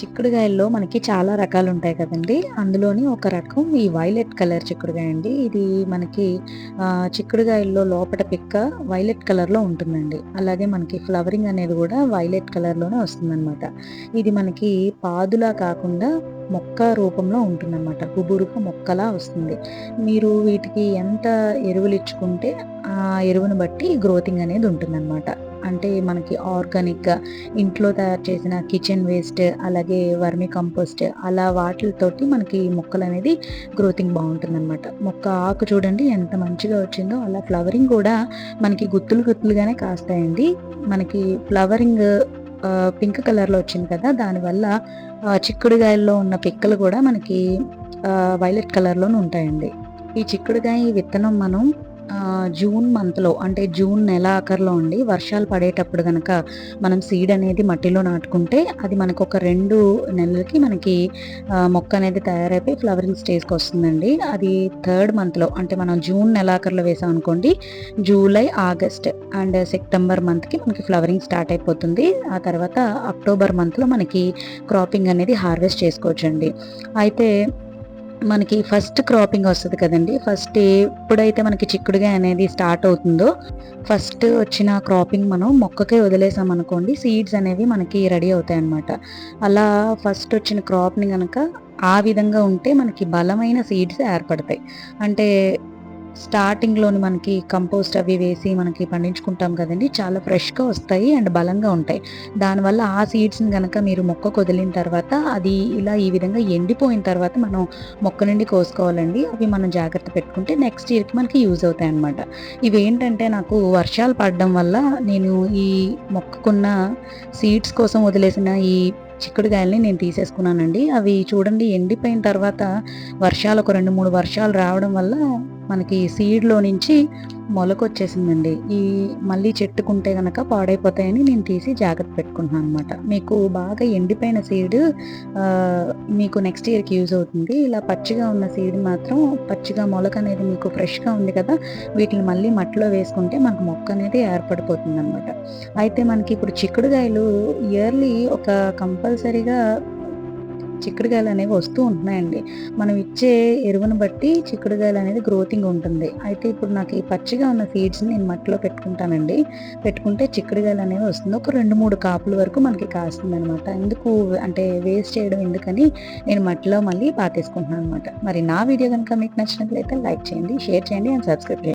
చిక్కుడుగాయల్లో మనకి చాలా రకాలు ఉంటాయి కదండి. అందులోని ఒక రకం ఈ వైలెట్ కలర్ చిక్కుడుగాయ అండి. ఇది మనకి చిక్కుడుగాయల్లో లోపల పిక్క వైలెట్ కలర్లో ఉంటుందండి. అలాగే మనకి ఫ్లవరింగ్ అనేది కూడా వైలెట్ కలర్లోనే వస్తుందన్నమాట. ఇది మనకి పాదులా కాకుండా మొక్క రూపంలో ఉంటుందన్నమాట. గుబురుగా మొక్కలా వస్తుంది. మీరు వీటికి ఎంత ఎరువులు ఇచ్చుకుంటే ఆ ఎరువును బట్టి గ్రోతింగ్ అనేది ఉంటుందన్నమాట. అంటే మనకి ఆర్గానిక్గా ఇంట్లో తయారు చేసిన కిచెన్ వేస్ట్ అలాగే వర్మి కంపోస్ట్ అలా వాటితోటి మనకి మొక్కలు అనేది గ్రోతింగ్ బాగుంటుందన్నమాట. మొక్క ఆకు చూడండి ఎంత మంచిగా వచ్చిందో అలా ఫ్లవరింగ్ కూడా మనకి గుత్తులు గుత్తులుగానే కాస్తాయండి. మనకి ఫ్లవరింగ్ పింక్ కలర్లో వచ్చింది కదా దానివల్ల చిక్కుడుగాయల్లో ఉన్న పిక్కలు కూడా మనకి వైలెట్ కలర్లోనే ఉంటాయండి. ఈ చిక్కుడుగాయ విత్తనం మనం జూన్ మంత్లో అంటే జూన్ నెల ఆఖరిలో ఉండి వర్షాలు పడేటప్పుడు కనుక మనం సీడ్ అనేది మట్టిలో నాటుకుంటే అది మనకు ఒక రెండు నెలలకి మనకి మొక్క అనేది తయారైపోయి ఫ్లవరింగ్ స్టేజ్కి వస్తుందండి. అది థర్డ్ మంత్లో అంటే మనం జూన్ నెలాఖరిలో వేసాం అనుకోండి జూలై ఆగస్ట్ అండ్ సెప్టెంబర్ మంత్కి మనకి ఫ్లవరింగ్ స్టార్ట్ అయిపోతుంది. ఆ తర్వాత అక్టోబర్ మంత్లో మనకి క్రాపింగ్ అనేది హార్వెస్ట్ చేసుకోవచ్చండి. అయితే మనకి ఫస్ట్ క్రాపింగ్ వస్తుంది కదండి. ఫస్ట్ ఎప్పుడైతే మనకి చిక్కుడుగా అనేది స్టార్ట్ అవుతుందో ఫస్ట్ వచ్చిన క్రాపింగ్ మనం మొక్కకే వదిలేసాం అనుకోండి సీడ్స్ అనేవి మనకి రెడీ అవుతాయి అనమాట అలా ఫస్ట్ వచ్చిన క్రాప్ని కనుక ఆ విధంగా ఉంటే మనకి బలమైన సీడ్స్ ఏర్పడతాయి. అంటే స్టార్టింగ్లోని మనకి కంపోస్ట్ అవి వేసి మనకి పండించుకుంటాం కదండి. చాలా ఫ్రెష్గా వస్తాయి అండ్ బలంగా ఉంటాయి. దానివల్ల ఆ సీడ్స్ని కనుక మీరు మొక్క కొదిలిన తర్వాత అది ఇలా ఈ విధంగా ఎండిపోయిన తర్వాత మనం మొక్క నుండి కోసుకోవాలండి. అవి మనం జాగ్రత్త పెట్టుకుంటే నెక్స్ట్ ఇయర్కి మనకి యూజ్ అవుతాయి అనమాట ఇవి ఏంటంటే నాకు వర్షాలు పడడం వల్ల నేను ఈ మొక్కకున్న సీడ్స్ కోసం వదిలేసిన ఈ చిక్కుడుకాయల్ని నేను తీసేసుకున్నానండి. అవి చూడండి ఎండిపోయిన తర్వాత వర్షాలు ఒక రెండు మూడు వర్షాలు రావడం వల్ల మనకి సీడ్లో నుంచి మొలకొచ్చేసిందండి. ఈ మళ్ళీ చెట్టుకుంటే కనుక పాడైపోతాయని నేను తీసి జాగ్రత్త పెట్టుకుంటున్నాను అనమాట మీకు బాగా ఎండిపోయిన సీడ్ మీకు నెక్స్ట్ ఇయర్కి యూజ్ అవుతుంది. ఇలా పచ్చిగా ఉన్న సీడ్ మాత్రం పచ్చిగా మొలక అనేది మీకు ఫ్రెష్గా ఉంది కదా వీటిని మళ్ళీ మట్టిలో వేసుకుంటే మనకు మొక్క అనేది ఏర్పడిపోతుంది అనమాట అయితే మనకి ఇప్పుడు చిక్కుడుగాయలు ఇయర్లీ ఒక కంపల్సరీగా చిక్కుడుకాయలు అనేవి వస్తూ ఉంటున్నాయండి. మనం ఇచ్చే ఎరువును బట్టి చిక్కుడుకాయలు అనేది గ్రోతింగ్ ఉంటుంది. అయితే ఇప్పుడు నాకు ఈ పచ్చిగా ఉన్న సీడ్స్ని నేను మట్టిలో పెట్టుకుంటానండి. పెట్టుకుంటే చిక్కుడుకాయలు అనేవి వస్తుంది. ఒక రెండు మూడు కాపుల వరకు మనకి కాస్తుంది అనమాట ఎందుకు అంటే వేస్ట్ చేయడం ఎందుకని నేను మట్టిలో మళ్ళీ పాతేసుకుంటున్నాను అనమాట మరి నా వీడియో కనుక మీకు నచ్చినట్లయితే లైక్ చేయండి షేర్ చేయండి అండ్ సబ్స్క్రైబ్ చేయండి.